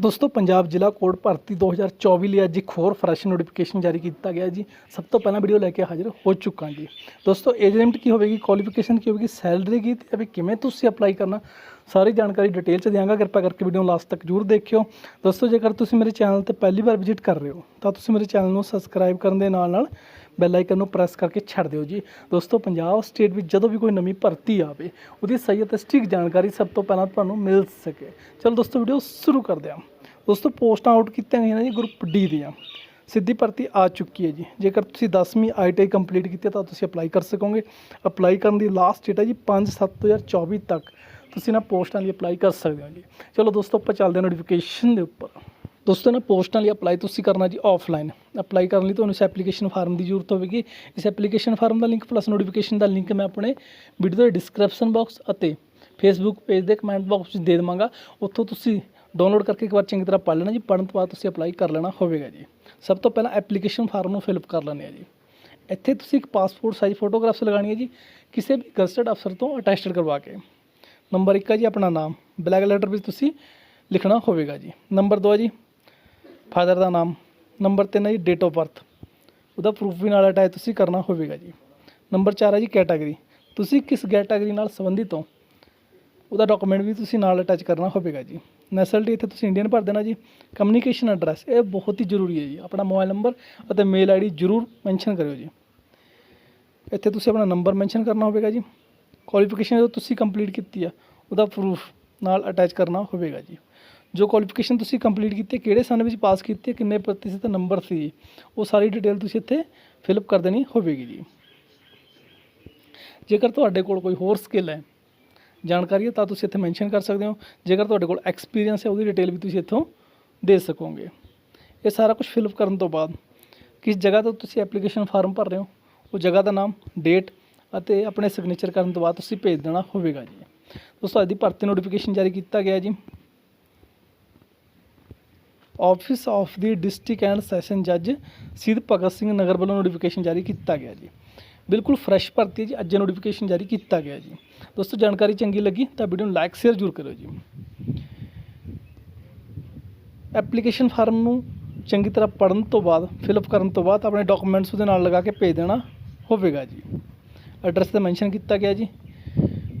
ਦੋਸਤੋ, ਪੰਜਾਬ ਜ਼ਿਲ੍ਹਾ ਕੋਡ ਭਰਤੀ 2024 ਲਈ ਅੱਜ ਇੱਕ ਹੋਰ ਫਰੈਸ਼ ਨੋਟੀਫਿਕੇਸ਼ਨ ਜਾਰੀ ਕੀਤਾ ਗਿਆ ਜੀ। ਸਭ ਤੋਂ ਪਹਿਲਾਂ ਵੀਡੀਓ ਲੈ ਕੇ ਹਾਜ਼ਰ ਹੋ ਚੁੱਕਾ ਜੀ। ਦੋਸਤੋ ਏਜ ਲਿਮਟ ਕੀ ਹੋਵੇਗੀ? ਕੁਆਲੀਫਿਕੇਸ਼ਨ ਕੀ ਹੋਵੇਗੀ? ਸੈਲਰੀ ਕੀ ਤੇ ਅਭੀ ਕਿਵੇਂ ਤੁਸੀਂ ਅਪਲਾਈ ਕਰਨਾ? ਸਾਰੀ ਜਾਣਕਾਰੀ ਡਿਟੇਲ ਚ ਦਿਆਂਗਾ। ਕਿਰਪਾ ਕਰਕੇ ਵੀਡੀਓ ਲਾਸਟ ਤੱਕ ਜਰੂਰ ਦੇਖਿਓ। ਦੋਸਤੋ, ਜੇਕਰ ਤੁਸੀਂ ਮੇਰੇ ਚੈਨਲ ਤੇ ਪਹਿਲੀ ਵਾਰ ਵਿਜ਼ਿਟ ਕਰ ਰਹੇ ਹੋ, ਤਾਂ ਤੁਸੀਂ ਮੇਰੇ ਚੈਨਲ ਨੂੰ ਸਬਸਕ੍ਰਾਈਬ ਕਰਨ ਦੇ ਨਾਲ ਨਾਲ ਬੈਲ ਆਈਕਨ ਨੂੰ ਪ੍ਰੈਸ ਕਰਕੇ ਛੱਡ ਦਿਓ ਜੀ। ਦੋਸਤੋ, ਪੰਜਾਬ ਸਟੇਟ ਵਿੱਚ ਜਦੋਂ ਵੀ ਕੋਈ ਨਵੀਂ ਭਰਤੀ ਆਵੇ, ਉਹਦੀ ਸਹੀ ਅਤੇ ਸਟਿਕ ਜਾਣਕਾਰੀ ਸਭ ਤੋਂ ਪਹਿਲਾਂ ਤੁਹਾਨੂੰ ਮਿਲ ਸਕੇ। ਚਲੋ ਦੋਸਤੋ ਵੀਡੀਓ ਸ਼ੁਰੂ ਕਰਦੇ ਹਾਂ। ਦੋਸਤੋ, ਪੋਸਟਾਂ ਆਊਟ ਕੀਤੀਆਂ ਗਈਆਂ ਨੇ ਜੀ ਗਰੁੱਪ ਡੀ ਦੀਆਂ। ਸਿੱਧੀ ਭਰਤੀ ਆ ਚੁੱਕੀ ਹੈ ਜੀ। ਜੇਕਰ ਤੁਸੀਂ 10ਵੀਂ ਆਈਟੀਆਈ ਕੰਪਲੀਟ ਕੀਤੀ ਤਾਂ ਤੁਸੀਂ ਅਪਲਾਈ ਕਰ ਸਕੋਗੇ। ਅਪਲਾਈ ਕਰਨ ਦੀ ਲਾਸਟ ਡੇਟ ਹੈ ਜੀ 5/7/2024 ਤੱਕ। ਤੁਸੀਂ ਨਾ ਪੋਸਟਾਂ ਲਈ ਅਪਲਾਈ ਕਰ ਸਕਦੇ ਹੋ ਜੀ। ਚਲੋ ਦੋਸਤੋ, ਆਪਾਂ ਚੱਲਦੇ ਹਾਂ ਨੋਟੀਫਿਕੇਸ਼ਨ ਦੇ ਉੱਪਰ। ਦੋਸਤੋ, ਨਾ ਪੋਸਟਾਂ ਲਈ ਅਪਲਾਈ ਤੁਸੀਂ ਕਰਨਾ ਜੀ ਆਫਲਾਈਨ ਅਪਲਾਈ ਕਰਨ ਲਈ ਤੁਹਾਨੂੰ ਇਸ ਐਪਲੀਕੇਸ਼ਨ ਫਾਰਮ ਦੀ ਜ਼ਰੂਰਤ ਹੋਵੇਗੀ। ਇਸ ਐਪਲੀਕੇਸ਼ਨ ਫਾਰਮ ਦਾ ਲਿੰਕ ਪਲੱਸ ਨੋਟੀਫਿਕੇਸ਼ਨ ਦਾ ਲਿੰਕ ਮੈਂ ਆਪਣੇ ਵੀਡੀਓ ਦੇ ਡਿਸਕ੍ਰਿਪਸ਼ਨ ਬਾਕਸ ਅਤੇ ਫੇਸਬੁੱਕ ਪੇਜ ਦੇ ਕਮੈਂਟ ਬਾਕਸ ਵਿੱਚ ਦੇ ਦੇਵਾਂਗਾ। ਉੱਥੋਂ ਤੁਸੀਂ ਡਾਊਨਲੋਡ ਕਰਕੇ ਇੱਕ ਵਾਰ ਚੰਗੀ ਤਰ੍ਹਾਂ ਪੜ੍ਹ ਲੈਣਾ ਜੀ। ਪੜ੍ਹਨ ਤੋਂ ਬਾਅਦ ਤੁਸੀਂ ਅਪਲਾਈ ਕਰ ਲੈਣਾ ਹੋਵੇਗਾ ਜੀ। ਸਭ ਤੋਂ ਪਹਿਲਾਂ ਐਪਲੀਕੇਸ਼ਨ ਫਾਰਮ ਨੂੰ ਫਿਲਅਪ ਕਰ ਲੈਣੇ ਆ ਜੀ। ਇੱਥੇ ਤੁਸੀਂ ਇੱਕ ਪਾਸਪੋਰਟ ਸਾਈਜ਼ ਫੋਟੋਗ੍ਰਾਫਸ ਲਗਾਉਣੀ ਹੈ ਜੀ, ਕਿਸੇ ਵੀ ਗਜ਼ਟਡ ਅਫਸਰ ਤੋਂ ਅਟੈਸਟਡ ਕਰਵਾ ਕੇ। ਨੰਬਰ 1 ਹੈ ਜੀ ਆਪਣਾ ਨਾਮ। ਬਲੈਕ ਲੈਟਰ ਵਿੱਚ ਤੁਸੀਂ ਲਿਖਣਾ ਹੋਵੇਗਾ ਜੀ। ਨੰਬਰ 2 ਹੈ ਜੀ ਫਾਦਰ ਦਾ ਨਾਮ ਨੰਬਰ 3 ਹੈ ਜੀ ਡੇਟ ਆਫ ਬਰਥ ਉਹਦਾ ਪ੍ਰੂਫ ਵੀ ਨਾਲ ਅਟੈਚ ਤੁਸੀਂ ਕਰਨਾ ਹੋਵੇਗਾ ਜੀ। ਨੰਬਰ 4 ਹੈ ਜੀ ਕੈਟਾਗਰੀ ਤੁਸੀਂ ਕਿਸ ਕੈਟਾਗਰੀ ਨਾਲ ਸੰਬੰਧਿਤ ਹੋ? ਉਹਦਾ ਡਾਕੂਮੈਂਟ ਵੀ ਤੁਸੀਂ ਨਾਲ ਅਟੈਚ ਕਰਨਾ ਹੋਵੇਗਾ ਜੀ। ਨੈਸ਼ਨਲਿਟੀ ਇੱਥੇ ਤੁਸੀਂ ਇੰਡੀਅਨ ਭਰ ਦੇਣਾ ਜੀ। ਕਮਿਊਨੀਕੇਸ਼ਨ ਐਡਰੈਸ ਇਹ ਬਹੁਤ ਹੀ ਜ਼ਰੂਰੀ ਹੈ ਜੀ। ਆਪਣਾ ਮੋਬਾਈਲ ਨੰਬਰ ਅਤੇ ਮੇਲ ਆਈਡੀ ਜ਼ਰੂਰ ਮੈਂਸ਼ਨ ਕਰਿਓ ਜੀ। ਇੱਥੇ ਤੁਸੀਂ ਆਪਣਾ ਨੰਬਰ ਮੈਂਸ਼ਨ ਕਰਨਾ ਹੋਵੇਗਾ ਜੀ। ਕੁਆਲੀਫਿਕੇਸ਼ਨ ਜੋ ਤੁਸੀਂ ਕੰਪਲੀਟ ਕੀਤੀ ਆ, ਉਹਦਾ ਪ੍ਰੂਫ ਨਾਲ ਅਟੈਚ ਕਰਨਾ ਹੋਵੇਗਾ ਜੀ। ਜੋ ਕੁਆਲੀਫਿਕੇਸ਼ਨ ਤੁਸੀਂ ਕੰਪਲੀਟ ਕੀਤੀ, ਕਿਹੜੇ ਸਨ ਵਿੱਚ ਪਾਸ ਕੀਤੀ, ਕਿੰਨੇ ਪ੍ਰਤੀਸ਼ਤ ਨੰਬਰ ਸੀ, ਉਹ ਸਾਰੀ ਡਿਟੇਲ ਤੁਸੀਂ ਇੱਥੇ ਫਿਲਅਪ ਕਰ ਦੇਣੀ ਹੋਵੇਗੀ ਜੀ। ਜੇਕਰ ਤੁਹਾਡੇ ਕੋਲ ਕੋਈ ਹੋਰ ਸਕਿੱਲ ਹੈ, ਜਾਣਕਾਰੀ ਹੈ, ਤਾਂ ਤੁਸੀਂ ਇੱਥੇ ਮੈਂਸ਼ਨ ਕਰ ਸਕਦੇ ਹੋ। ਜੇਕਰ ਤੁਹਾਡੇ ਕੋਲ ਐਕਸਪੀਰੀਅੰਸ ਹੈ, ਉਹਦੀ ਡਿਟੇਲ ਵੀ ਤੁਸੀਂ ਇੱਥੋਂ ਦੇ ਸਕੋਗੇ। ਇਹ ਸਾਰਾ ਕੁਝ ਫਿਲਅਪ ਕਰਨ ਤੋਂ ਬਾਅਦ, ਕਿਸ ਜਗ੍ਹਾ ਤੋਂ ਤੁਸੀਂ ਐਪਲੀਕੇਸ਼ਨ ਫਾਰਮ ਭਰ ਰਹੇ ਹੋ, ਉਹ ਜਗ੍ਹਾ ਦਾ ਨਾਮ ਡੇਟ ਅਤੇ ਆਪਣੇ ਸਿਗਨੇਚਰ ਕਰਨ ਤੋਂ ਬਾਅਦ ਤੁਸੀਂ ਭੇਜ ਦੇਣਾ ਹੋਵੇਗਾ ਜੀ। ਦੋਸਤੋ, ਅੱਜ ਦੀ ਭਰਤੀ ਨੋਟੀਫਿਕੇਸ਼ਨ ਜਾਰੀ ਕੀਤਾ ਗਿਆ ਜੀ। Office of the district and session ਜੱਜ ਸਿੱਧ ਭਗਤ ਸਿੰਘ ਨਗਰ ਵੱਲੋਂ ਨੋਟੀਫਿਕੇਸ਼ਨ ਜਾਰੀ ਕੀਤਾ ਗਿਆ ਜੀ। ਬਿਲਕੁਲ ਫਰੈਸ਼ ਭਰਤੀ ਹੈ ਜੀ, ਅੱਜ ਨੋਟੀਫਿਕੇਸ਼ਨ ਜਾਰੀ ਕੀਤਾ ਗਿਆ ਜੀ। ਦੋਸਤੋ, ਜਾਣਕਾਰੀ ਚੰਗੀ ਲੱਗੀ ਤਾਂ ਵੀਡੀਓ ਨੂੰ ਲਾਈਕ ਸ਼ੇਅਰ ਜ਼ਰੂਰ ਕਰਿਓ ਜੀ। ਐਪਲੀਕੇਸ਼ਨ ਫਾਰਮ ਨੂੰ ਚੰਗੀ ਤਰ੍ਹਾਂ ਪੜਨ ਤੋਂ ਬਾਅਦ ਫਿਲਅਪ ਕਰਨ ਤੋਂ ਬਾਅਦ ਆਪਣੇ ਡਾਕੂਮੈਂਟਸ ਉਹਦੇ ਨਾਲ ਲਗਾ ਕੇ ਭੇਜ ਦੇਣਾ ਹੋਵੇਗਾ ਜੀ। ਐਡਰੈਸ ਤੇ ਮੈਂਸ਼ਨ ਕੀਤਾ ਗਿਆ ਜੀ।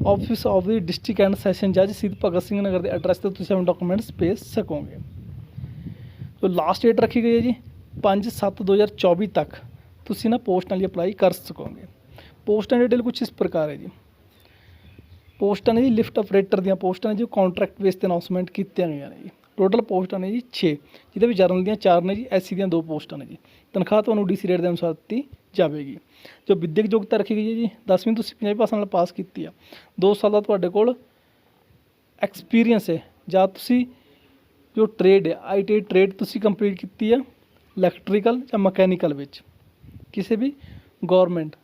Office of the district and session ਜੱਜ ਸਿੱਧ ਭਗਤ ਸਿੰਘ ਨਗਰ ਦੇ ਐਡਰੈਸ ਤੇ ਤੁਸੀਂ ਆਪਣੇ ਡਾਕੂਮੈਂਟਸ ਭੇਜ ਸਕੋਗੇ। ਜੋ ਲਾਸਟ ਡੇਟ ਰੱਖੀ ਗਈ ਹੈ ਜੀ 5/7/2024 ਤੱਕ। ਤੁਸੀਂ ਨਾ ਪੋਸਟਾਂ ਲਈ ਅਪਲਾਈ ਕਰ ਸਕੋਗੇ। ਪੋਸਟਾਂ ਦੀ ਡਿਟੇਲ ਕੁਝ ਇਸ ਪ੍ਰਕਾਰ ਹੈ ਜੀ। ਪੋਸਟਾਂ ਨੇ ਜੀ ਲਿਫਟ ਆਪਰੇਟਰ ਦੀਆਂ ਪੋਸਟਾਂ ਨੇ ਜੋ ਕੰਟਰੈਕਟ ਬੇਸ ਤੇ ਅਨਾਉਂਸਮੈਂਟ ਕੀਤੀਆਂ ਗਈਆਂ ਨੇ ਜੀ। ਟੋਟਲ ਪੋਸਟਾਂ ਨੇ ਜੀ 6 ਜਿਹਦੇ ਵਿੱਚ ਜਰਨਲ ਦੀਆਂ 4 ਨੇ ਜੀ ਐਸਸੀ ਦੀਆਂ 2 ਪੋਸਟਾਂ ਨੇ ਜੀ। ਤਨਖਾਹ ਤੁਹਾਨੂੰ ਡੀਸੀ ਰੇਟ ਦੇ ਅਨੁਸਾਰ ਦਿੱਤੀ ਜਾਵੇਗੀ। ਜੋ ਵਿਦਿਅਕ ਯੋਗਤਾ ਰੱਖੀ ਗਈ ਹੈ ਜੀ 10ਵੀਂ ਤੁਸੀਂ ਪੰਜਾਬੀ ਭਾਸ਼ਾ ਨਾਲ ਪਾਸ ਕੀਤੀ ਆ। 2 ਸਾਲ ਦਾ ਤੁਹਾਡੇ ਕੋਲ ਐਕਸਪੀਰੀਅੰਸ ਹੈ। ਜਾਂ ਤੁਸੀਂ ਜੋ ਟ੍ਰੇਡ ਹੈ ਆਈਟੀ ਟ੍ਰੇਡ ਤੁਸੀਂ ਕੰਪਲੀਟ ਕੀਤੀ ਆ ਇਲੈਕਟ੍ਰੀਕਲ ਜਾਂ ਮਕੈਨੀਕਲ ਵਿੱਚ। ਕਿਸੇ ਵੀ ਗਵਰਨਮੈਂਟ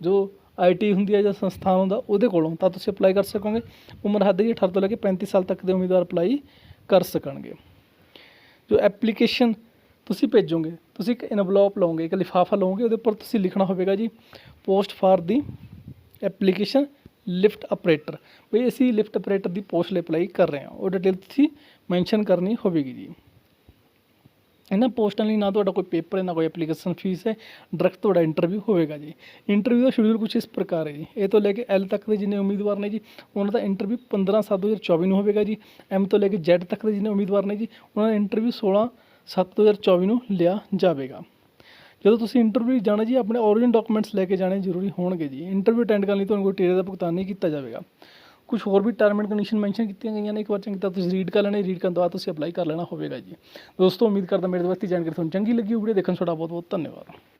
ਜੋ ਆਈਟੀ ਹੁੰਦੀ ਹੈ ਜਾਂ ਸੰਸਥਾਨ ਹੁੰਦਾ, ਉਹਦੇ ਕੋਲੋਂ ਤਾਂ ਤੁਸੀਂ ਅਪਲਾਈ ਕਰ ਸਕੋਗੇ। ਉਮਰ ਹੱਦ ਜੀ 18 ਤੋਂ ਲੈ ਕੇ 35 ਸਾਲ ਤੱਕ ਦੇ ਉਮੀਦਵਾਰ ਅਪਲਾਈ ਕਰ ਸਕਣਗੇ। ਜੋ ਐਪਲੀਕੇਸ਼ਨ ਤੁਸੀਂ ਭੇਜੋਗੇ, ਤੁਸੀਂ ਇੱਕ ਇਨਵਲੌਪ ਲਓਗੇ, ਇੱਕ ਲਿਫਾਫਾ ਲਓਗੇ, ਉਹਦੇ ਉੱਪਰ ਤੁਸੀਂ ਲਿਖਣਾ ਹੋਵੇਗਾ ਜੀ post for the application lift operator ਵੀ ਅਸੀਂ ਲਿਫਟ ਆਪਰੇਟਰ ਦੀ ਪੋਸਟ ਲਈ ਅਪਲਾਈ ਕਰ ਰਹੇ ਹਾਂ। ਉਹ ਡਿਟੇਲ ਤੁਸੀਂ ਮੈਂਸ਼ਨ ਕਰਨੀ ਹੋਵੇਗੀ ਜੀ। ਇਹਨਾਂ ਪੋਸਟਾਂ ਲਈ ਨਾ ਤੁਹਾਡਾ ਕੋਈ ਪੇਪਰ ਹੈ, ਨਾ ਕੋਈ ਐਪਲੀਕੇਸ਼ਨ ਫੀਸ ਹੈ ਡਾਇਰੈਕਟ ਤੁਹਾਡਾ ਇੰਟਰਵਿਊ ਹੋਵੇਗਾ ਜੀ। ਇੰਟਰਵਿਊ ਦਾ ਸ਼ਡਿਊਲ ਕੁਝ ਇਸ ਪ੍ਰਕਾਰ ਹੈ ਜੀ। ਇਹ ਤੋਂ ਲੈ ਕੇ ਐਲ ਤੱਕ ਦੇ ਜਿੰਨੇ ਉਮੀਦਵਾਰ ਨੇ ਜੀ, ਉਹਨਾਂ ਦਾ ਇੰਟਰਵਿਊ 15 7 2024 ਨੂੰ ਹੋਵੇਗਾ ਜੀ। ਐਮ ਤੋਂ ਲੈ ਕੇ ਜ਼ੈਡ ਤੱਕ ਦੇ ਜਿੰਨੇ ਉਮੀਦਵਾਰ ਨੇ ਜੀ, ਉਹਨਾਂ ਦਾ ਇੰਟਰਵਿਊ 16 7 2024 ਨੂੰ ਲਿਆ ਜਾਵੇਗਾ। ਜਦੋਂ ਤੁਸੀਂ ਇੰਟਰਵਿਊ ਜਾਣਾ ਜੀ, ਆਪਣੇ ਓਰੀਜਨਲ ਡਾਕੂਮੈਂਟਸ ਲੈ ਕੇ ਜਾਣੇ ਜ਼ਰੂਰੀ ਹੋਣਗੇ ਜੀ। ਇੰਟਰਵਿਊ ਅਟੈਂਡ ਕਰਨ ਲਈ ਤੁਹਾਨੂੰ ਕੋਈ ਟੇਰੇ ਦਾ ਭੁਗਤਾਨ ਨਹੀਂ ਕੀਤਾ ਜਾਵੇਗਾ। ਕੁਝ ਹੋਰ ਵੀ ਟਰਮ ਐਂਡ ਕੰਡੀਸ਼ਨ ਮੈਂਸ਼ਨ ਕੀਤੀਆਂ ਗਈਆਂ ਨੇ, ਇੱਕ ਵਾਰ ਚੰਗੀ ਤਰ੍ਹਾਂ ਤੁਸੀਂ ਰੀਡ ਕਰ ਲੈਣਾ ਰੀਡ ਕਰਨ ਤੋਂ ਬਾਅਦ ਤੁਸੀਂ ਅਪਲਾਈ ਕਰ ਲੈਣਾ ਹੋਵੇਗਾ ਜੀ। ਦੋਸਤੋ, ਉਮੀਦ ਕਰਦਾ ਮੇਰੇ ਦੋਸਤੀ ਜਾਣਕਾਰੀ ਤੁਹਾਨੂੰ ਚੰਗੀ ਲੱਗੀ ਹੋਊ ਦੇਖਣ ਤੁਹਾਡਾ ਬਹੁਤ ਬਹੁਤ ਧੰਨਵਾਦ।